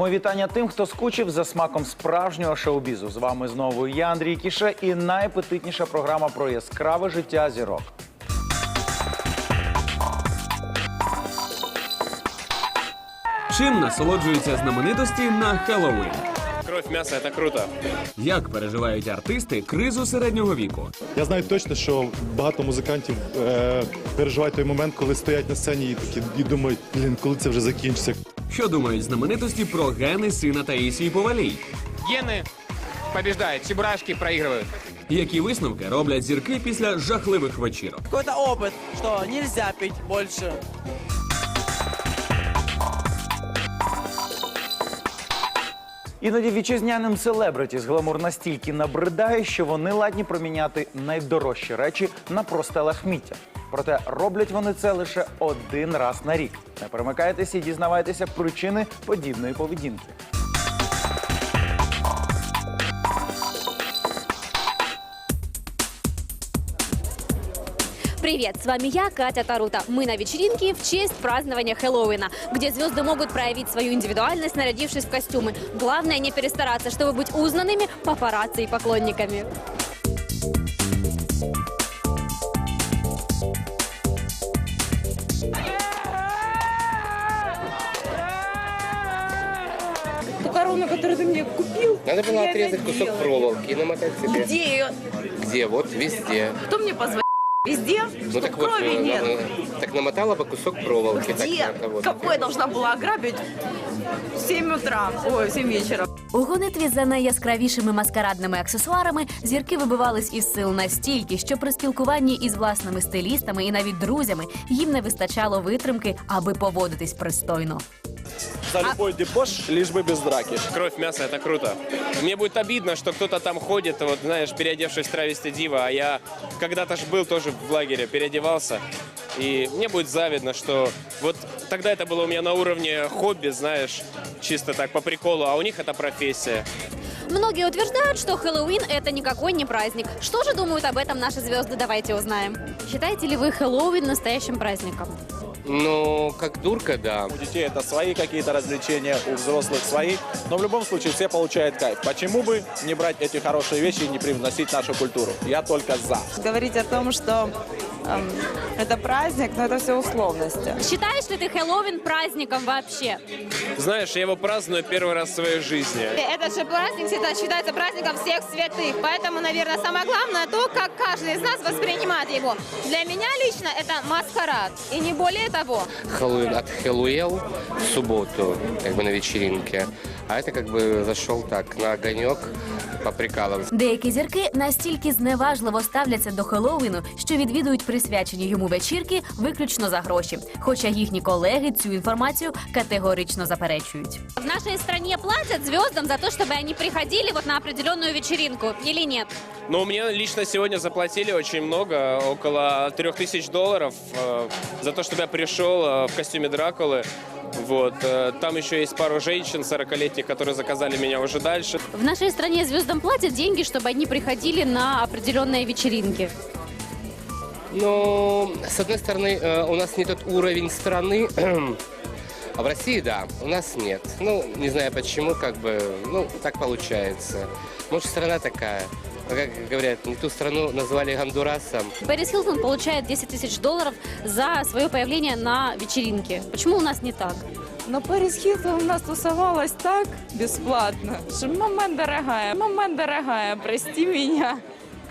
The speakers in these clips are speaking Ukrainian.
Мої вітання тим, хто скучив за смаком справжнього шоу-бізу. З вами знову я, Андрій Кіше, і найапетитніша програма про яскраве життя зірок. Чим насолоджуються знаменитості на Хеллоуін? Кровь, мясо, это круто. Як переживають артисти кризу середнього віку? Я знаю точно, що багато музикантів е, переживають той момент, коли стоять на сцені і такі і думають, блін, коли це вже закінчиться. Що думають знаменитості про гени сина Таїсії Повалій? Гены побеждают, чебурашки проигрывают. Які висновки роблять зірки після жахливих вечірок? какой-то опыт, что нельзя пить больше. Іноді вітчизняним селебритіс гламур настільки набридає, що вони ладні проміняти найдорожчі речі на просте лахміття. Проте роблять вони це лише один раз на рік. Не перемикайтеся і дізнавайтеся причини подібної поведінки. Привет, с вами я, Катя Тарута. Мы на вечеринке в честь празднования Хэллоуина, где звезды могут проявить свою индивидуальность, нарядившись в костюмы. Главное не перестараться, чтобы быть узнанными папарацци и поклонниками. Ту корону, которую ты мне купил. Надо было я отрезать это кусок делала. проволоки и намотать себе. Где ее? Где? Вот везде. Кто мне позвонил? Везде? Ну Что так вот, крови э, нет. э, так намотала бы кусок проволоки. Так, Где? надо вот. Какой я должна была ограбить? В 7 утра. Ой, в 7 вечера. У гонитві за найяскравішими маскарадними аксесуарами зірки вибивались із сил настільки, що при спілкуванні із власними стилістами і навіть друзями їм не вистачало витримки, аби поводитись пристойно. За любой дебош, лишь бы без драки. Кровь, мясо, это круто. Мне будет обидно, что кто-то там ходит, вот знаешь, переодевшись в травести дива, а я когда-то ж был тоже в лагере, переодевался. И мне будет завидно, что вот тогда это было у меня на уровне хобби, знаешь, чисто так по приколу, а у них это профессия. Многие утверждают, что Хэллоуин это никакой не праздник. Что же думают об этом наши звезды? Давайте узнаем. Считаете ли вы Хэллоуин настоящим праздником? Ну, как дурка, да. У детей это свои какие-то развлечения, у взрослых свои. Но в любом случае все получают кайф. Почему бы не брать эти хорошие вещи и не привносить в нашу культуру? Я только за. Говорить о том, что эм, это праздник, но это все условности. Считаешь ли ты Хэллоуин праздником вообще? Знаешь, я его праздную первый раз в своей жизни. Этот же праздник всегда считается праздником всех святых. Поэтому, наверное, самое главное то, как каждый из нас воспринимает его. Для меня лично это маскарад. И не более того. Хэллоуин от Хэллоуэл в субботу, как бы на вечеринке. А это как бы зашел так, на огонек, поприкалываться. Деякі зірки настільки зневажливо ставляться до Хеллоуіну, що відвідують присвячені йому вечірки виключно за гроші. Хоча їхні колеги цю інформацію категорично заперечують. В нашей стране платят звездам за то, чтобы они приходили вот на определенную вечеринку, или нет? Но мне лично сегодня заплатили очень много, около 3000 долларов, э, за то, чтобы я пришел э, в костюме Дракулы. Вот. э, Там еще есть пару женщин 40-летних, которые заказали меня уже дальше. В нашей стране звездам платят деньги, чтобы они приходили на определенные вечеринки. Но, с одной стороны, э, у нас не тот уровень страны, а в России, да, у нас нет. Ну, не знаю почему, как бы, ну, так получается. Может, страна такая. Ну, Как говорят, не ту страну назвали Гондурасом. Пэрис Хилтон получает 10 тысяч долларов за свое появление на вечеринке. Почему у нас не так? Но Пэрис Хилтон у нас тусовалась так бесплатно, что момент дорогая, момент дорогая, прости меня.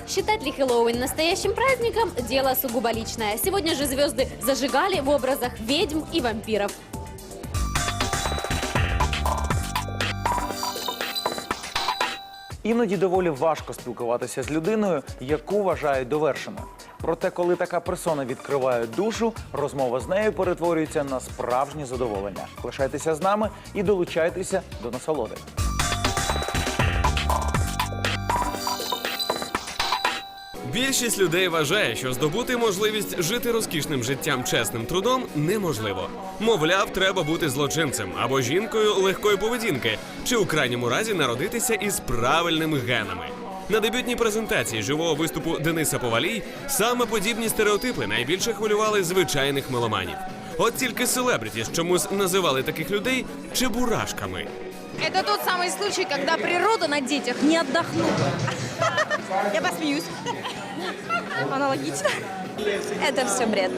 Считать ли Хэллоуин настоящим праздником – дело сугубо личное. Сегодня же звезды зажигали в образах ведьм и вампиров. Іноді доволі важко спілкуватися з людиною, яку вважають довершеною. Проте, коли така персона відкриває душу, розмова з нею перетворюється на справжнє задоволення. Лишайтеся з нами і долучайтеся до насолоди. Більшість людей вважає, що здобути можливість жити розкішним життям чесним трудом неможливо. Мовляв, треба бути злочинцем або жінкою легкої поведінки, чи у крайньому разі народитися із правильними генами. На дебютній презентації живого виступу Дениса Повалій саме подібні стереотипи найбільше хвилювали звичайних меломанів. От тільки селебритіс чомусь називали таких людей чебурашками. Это тот самый случай, когда природа на детях не отдохнула. Я посмеюсь. Аналогично. Это все бред.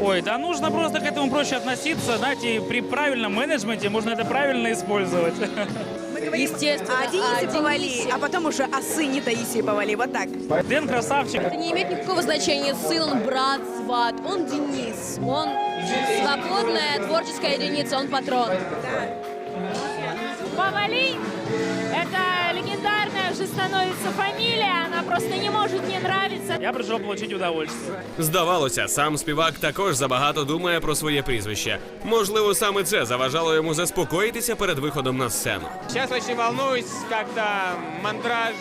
Ой, да нужно просто к этому проще относиться, знаете, и при правильном менеджменте можно это правильно использовать. Естественно. А Денисе повали, а потом уже о сыне Таисии повали. Вот так. Дэн красавчик. Это не имеет никакого значения, сын, брат, сват. Он Денис. Он свободная творческая единица, он патрон. Повали – это уже становится фамилия, она просто не может не нравиться. Я прийшов отримати удовольствие. Здавалося, сам співак також забагато думає про своє прізвище. Можливо, саме це заважало йому заспокоїтися перед виходом на сцену. Зараз дуже волнуюсь, как-то мандраж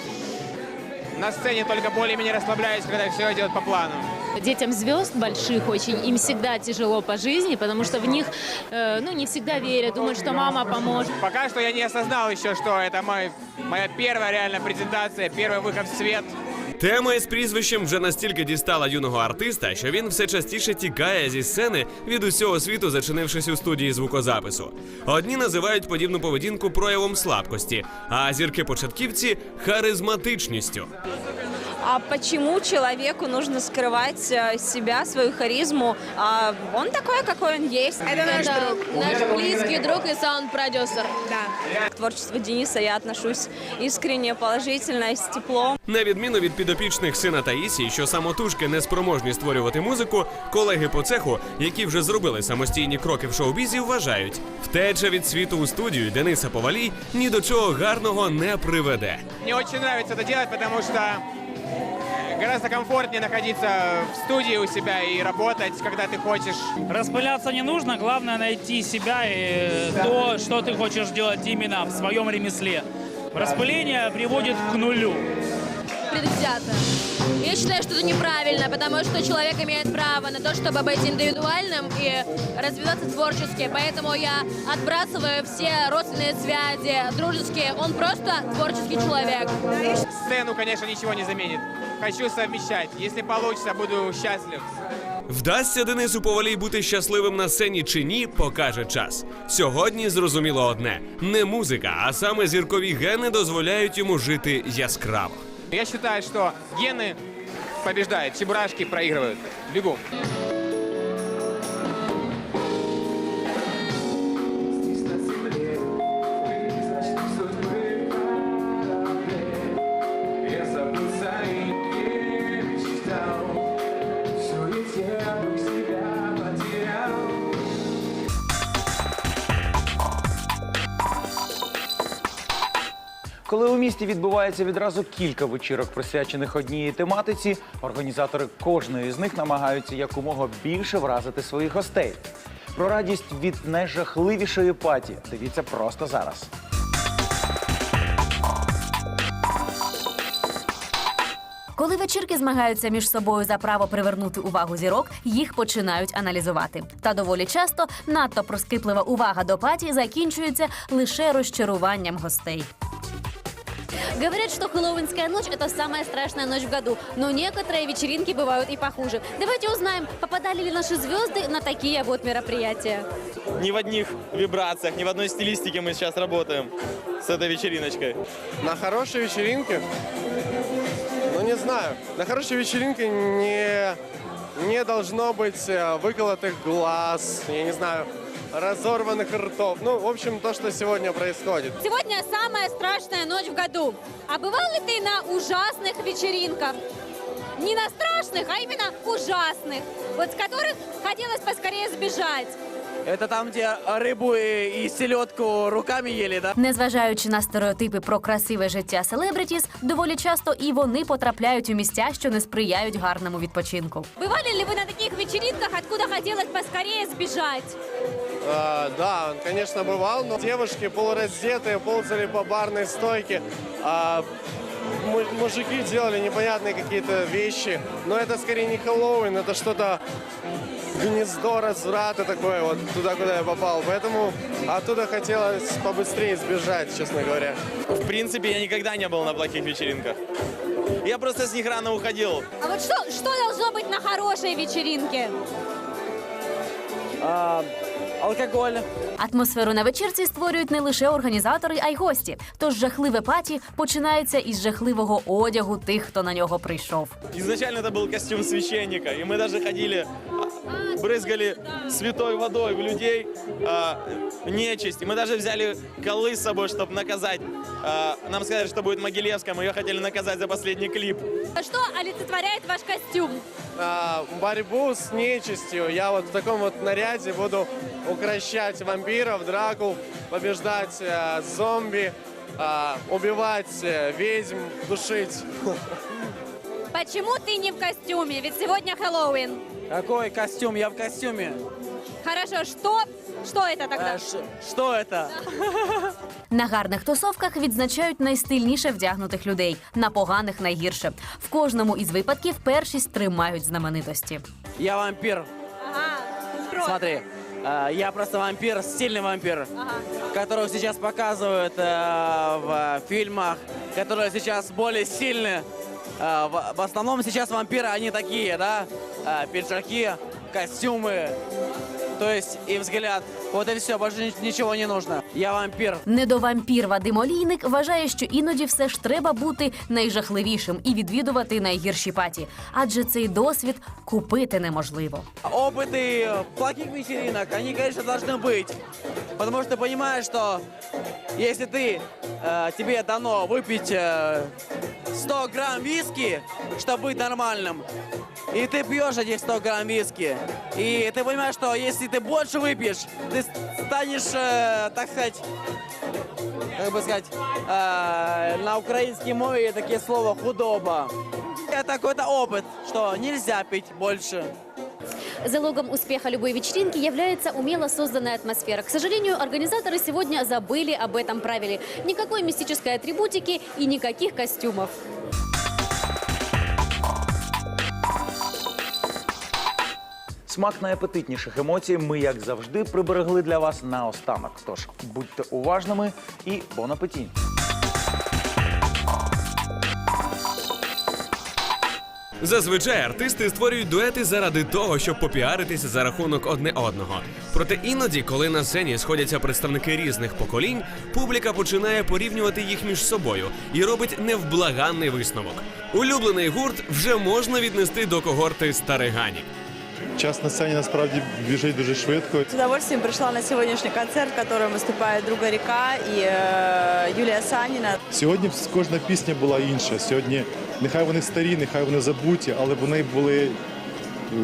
на сцені, только більш-менш розслабляюсь, коли все йде по плану. Детям звезд больших очень, им всегда тяжело по жизни, потому что в них, э, ну, не всегда верят, думают, что мама поможет. Пока что я не осознал еще, что это мой, моя первая реально презентация, первый выход в свет. Тема із прізвищем вже настільки дістала юного артиста, що він все частіше тікає зі сцени від усього світу, зачинившись у студії звукозапису. Одні називають подібну поведінку проявом слабкості, а зірки-початківці харизматичністю. А почему человеку нужно скрывать э, себя, свою харизму? А он такой, какой он есть. Это наш друг. Наш близкий друг и саунд-продюсер. Да. К творчеству Дениса я отношусь искренне, положительно, с теплом. На відміну від підопічних сина Таїсії, що самотужки не спроможні створювати музику, колеги по цеху, які вже зробили самостійні кроки в шоу-бізі, вважають, втеча від світу у студію Дениса Повалій ні до чого гарного не приведе. Мне очень нравится это делать, потому что э, гораздо комфортнее находиться в студии у себя и работать, когда ты хочешь. Распыляться не нужно, главное найти себя и то, что ты хочешь делать именно в своем ремесле. Распыление приводит к нулю. Предвзято. Я считаю, что это неправильно, потому что человек имеет право на то, чтобы быть индивидуальным и развиваться творчески. Поэтому я отбрасываю все родственные связи, дружеские. Он просто творческий человек. Сцену, конечно, ничего не заменит. Хочу совмещать. Если получится, буду счастлив. Вдасться Денису Повалій бути щасливим на сцені чи ні, покаже час. Сьогодні зрозуміло одне: не музика, а саме зіркові гени дозволяють йому жити яскраво. Я считаю, что гены побеждают, чебурашки проигрывают. Бегу. Коли у місті відбувається відразу кілька вечірок, присвячених одній тематиці, організатори кожної з них намагаються якомога більше вразити своїх гостей. Про радість від найжахливішої паті дивіться просто зараз. Коли вечірки змагаються між собою за право привернути увагу зірок, їх починають аналізувати. Та доволі часто надто проскиплива увага до паті закінчується лише розчаруванням гостей. Говорят, что хэллоуинская ночь – это самая страшная ночь в году, но некоторые вечеринки бывают и похуже. Давайте узнаем, попадали ли наши звезды на такие вот мероприятия. ни в одних вибрациях, ни в одной стилистике мы сейчас работаем с этой вечериночкой. На хорошей вечеринке, ну не знаю, на хорошей вечеринке не, не должно быть э, выколотых глаз, я не знаю, разорванных ртов. Ну, в общем, то, что сегодня происходит. Сегодня самая страшная ночь в году. А бывал ли ты на ужасных вечеринках? Не на страшных, а именно ужасных, вот с которых хотелось поскорее сбежать. Это там, где рыбу и, и селедку руками ели, да? Незважаючи на стереотипи про красиве життя селебритіс, доволі часто і вони потрапляють у місця, що не сприяють гарному відпочинку. Бывали ли вы на таких вечеринках, откуда хотелось поскорее сбежать? А, да, он, конечно, бывал, но девушки полураздетые ползали по барной стойке. а му- мужики делали непонятные какие-то вещи. Но это скорее не Хэллоуин, это что-то гнездо разврата такое, вот туда, куда я попал. Поэтому оттуда хотелось побыстрее сбежать, честно говоря. В принципе, я никогда не был на плохих вечеринках. Я просто с них рано уходил. А вот что, что должно быть на хорошей вечеринке? алкоголь. Атмосферу на вечірці створюють не лише організатори, а й гості. Тож жахливе паті починається із жахливого одягу тих, хто на нього прийшов. Изначально это был костюм священника, и мы даже ходили, а, брызгали святой водой в людей, а, нечисть. И мы даже взяли колы с собой, чтобы наказать. А, Нам сказали, что будет Могилевская, мы ее хотели наказать за последний клип. Что олицетворяет ваш костюм? А, борьбу с нечистью. Я вот в таком вот наряде буду укращать вампиров, дракул, побеждать э, зомби, а, убивать э, ведьм, душить. Почему ты не в костюме? Ведь сегодня Хэллоуин. Какой костюм? Я в костюме. Хорошо, что, что это тогда? Что это? На гарних тусовках відзначають найстильніше вдягнутих людей, на поганих найгірше. В кожному із випадків першість тримають знаменитості. Я вампир. Ага, кровь. Смотри, э, я просто вампир, стильный вампир, которого сейчас показывают э, в фильмах, которые сейчас более сильные. Э, В в основном сейчас вампиры, они такие, да, Э, пиджаки, костюмы, то есть и взгляд. Вот и все, больше ни- ничего не нужно. Я вампир. Недовампір Вадим Олійник вважає, що іноді все ж треба бути найжахливішим і відвідувати найгірші паті, адже цей досвід купити неможливо. Опыты плохих вечеринок, они, конечно, должны быть. Потому что понимаешь, что если ты, э, тебе дано выпить э, 100 грамм виски, чтобы быть нормальным, и ты пьешь этих 100 грамм виски, и ты понимаешь, что если ты больше выпьешь, ты станешь, э, так сказать, как бы сказать, э, на украинском мове такие слова худоба. Это какой-то опыт, что нельзя пить больше. Залогом успеха любой вечеринки является умело созданная атмосфера. К сожалению, организаторы сегодня забыли об этом правиле. Никакой мистической атрибутики и никаких костюмов. Смак найапетитніших емоцій ми, як завжди, приберегли для вас наостанок. Тож будьте уважними і бон апеті! Зазвичай артисти створюють дуети заради того, щоб попіаритися за рахунок одне одного. Проте іноді, коли на сцені сходяться представники різних поколінь, публіка починає порівнювати їх між собою і робить невблаганний висновок. Улюблений гурт вже можна віднести до когорти стариганів. Час на сцені насправді біжить дуже швидко. С удовольствием пришла на сегодняшний концерт, в котором выступает Друга Река и э, Юлия Санина. Сьогодні кожна пісня була інша. Сьогодні нехай вони старі, нехай вони забуті, але вони були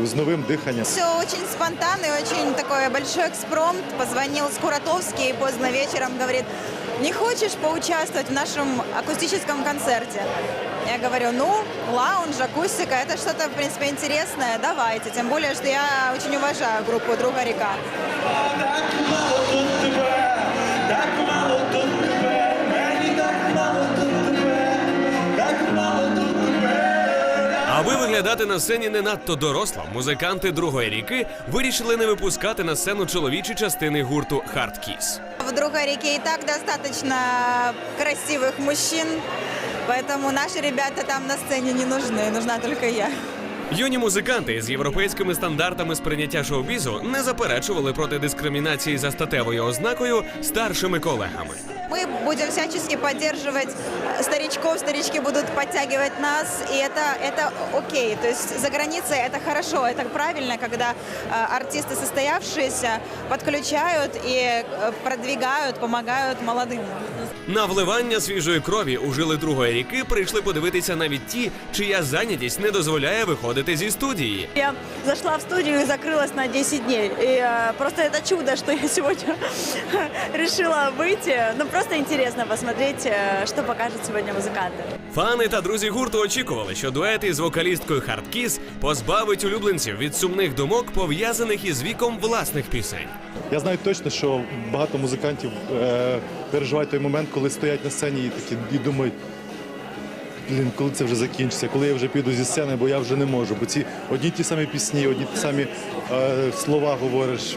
з новим диханням. Все очень спонтанно и очень такой большой экспромт. Позвонил Скуратовский поздно вечером, говорит, не хочешь поучаствовать в нашем акустическом концерте? Я говорю, ну, лаунж, акустика, это что-то, в принципе, интересное, давайте. Тем более, что я очень уважаю группу «Друга река». Аби виглядати на сцені не надто доросло, музиканти другої ріки вирішили не випускати на сцену чоловічі частини гурту Hard В «Друга реке» и так достаточно красивых мужчин, поэтому наши ребята там на сцене не нужны, нужна только я. Юні музиканти з європейськими стандартами сприйняття шоу-бізу не заперечували проти дискримінації за статевою ознакою старшими колегами. Мы будем всячески поддерживать э, старичков, старички будут подтягивать нас, и это, это окей. То есть за границей это хорошо, это правильно, когда э, артисты состоявшиеся подключают и э, продвигают, помогают молодым. На вливання свіжої крові у жили другої ріки прийшли подивитися навіть ті, чия зайнятість не дозволяє виходити зі студії. Я зашла в студию и закрылась на 10 дней. И э, просто это чудо, что я сегодня решила выйти. Ну, просто интересно посмотреть, э, что покажут сегодня музыканты. Фани та друзі гурту очікували, що дует із вокалісткою Hard Kiss позбавить улюбленців від сумних думок, пов'язаних із віком власних пісень. Я знаю точно, що багато музикантів е, переживають той момент, коли стоять на сцені і такі і думають. Блін, коли це вже закінчиться, коли я вже піду зі сцени, бо я вже не можу. Бо ці одні ті самі пісні, одні ті самі е, слова говориш.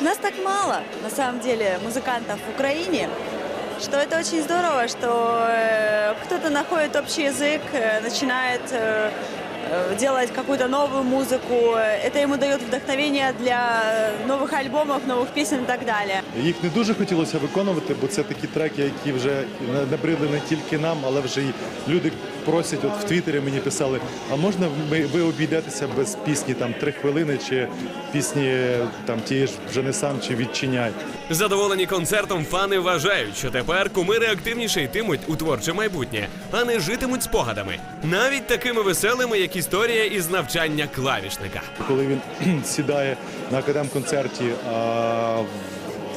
Нас так мало, на самом деле, музыкантов в Украине, что это очень здорово, что э, кто-то находит общий язык, э, начинает э, э, делать какую-то новую музыку. Это ему дает вдохновение для э, новых альбомов, новых песен и так далее. Їх не дуже хотілося виконувати, бо це такі треки, які вже на- набридли не тільки нам, але вже й люди просять. От в Твіттері мені писали: а можна ви обійдетеся без пісні там три хвилини, чи пісні там тієї ж вже не сам, чи відчиняй. Задоволені концертом фани вважають, що тепер кумири активніше йтимуть у творче майбутнє, а не житимуть спогадами, навіть такими веселими, як історія із навчання клавішника. Коли він сідає на академ-концерті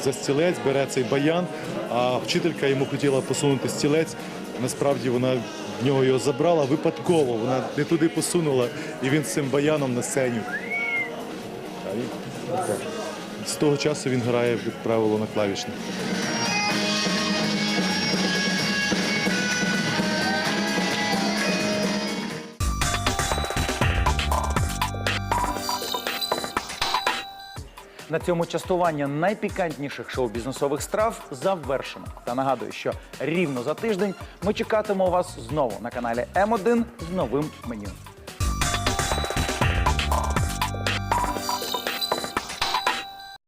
за стілець, бере цей баян, а вчителька йому хотіла посунути стілець. Насправді вона в нього його забрала випадково, вона не туди посунула, і він з цим баяном на сцені. З того часу він грає, як правило, на клавішних. На цьому частування найпікантніших шоу-бізнесових страв завершено. Та нагадую, що рівно за тиждень ми чекатимемо вас знову на каналі М1 з новим меню.